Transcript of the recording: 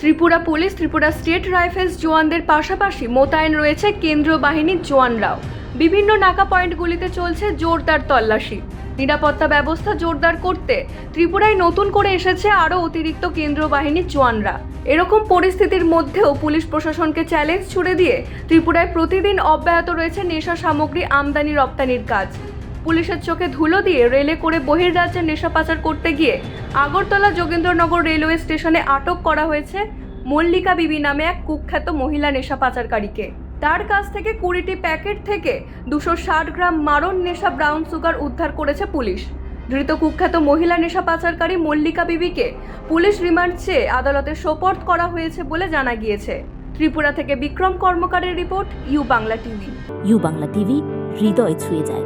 Tripura police, Tripura state rifles জওয়ানদের পাশাপাশি মোতায়েন রয়েছে কেন্দ্রীয় বাহিনীর জওয়ানরাও। বিভিন্ন নাকা পয়েন্টগুলিতে চলছে জোরদার তল্লাশি। নিরাপত্তা ব্যবস্থা জোরদার করতে ত্রিপুরায় নতুন করে এসেছে আরও অতিরিক্ত কেন্দ্রীয় বাহিনীর জওয়ানরা। এরকম পরিস্থিতির মধ্যেও পুলিশ প্রশাসনকে চ্যালেঞ্জ ছুড়ে দিয়ে ত্রিপুরায় প্রতিদিন অব্যাহত রয়েছে নেশা সামগ্রী আমদানি রপ্তানির কাজ। পুলিশের চোখে ধুলো দিয়ে রেলে করে বহির্রাজ্যে নেশা পাচার করতে গিয়ে আগরতলা যোগেন্দ্রনগর রেলওয়ে স্টেশনে আটক করা হয়েছে মল্লিকা বিবি নামে এক কুখ্যাত মহিলা নেশা পাচারকারীকে। তার কাছ থেকে কুড়িটি প্যাকেট থেকে দুশো ষাট গ্রাম মারণ নেশা ব্রাউন সুগার উদ্ধার করেছে পুলিশ। ধৃত কুখ্যাত মহিলা নেশা পাচারকারী মল্লিকা বিবিকে পুলিশ রিমান্ড চেয়ে আদালতে সোপর্দ করা হয়েছে বলে জানা গিয়েছে। ত্রিপুরা থেকে Bikram কর্মকারের report, U Bangla TV. U Bangla TV, হৃদয় ছুঁয়ে যায়।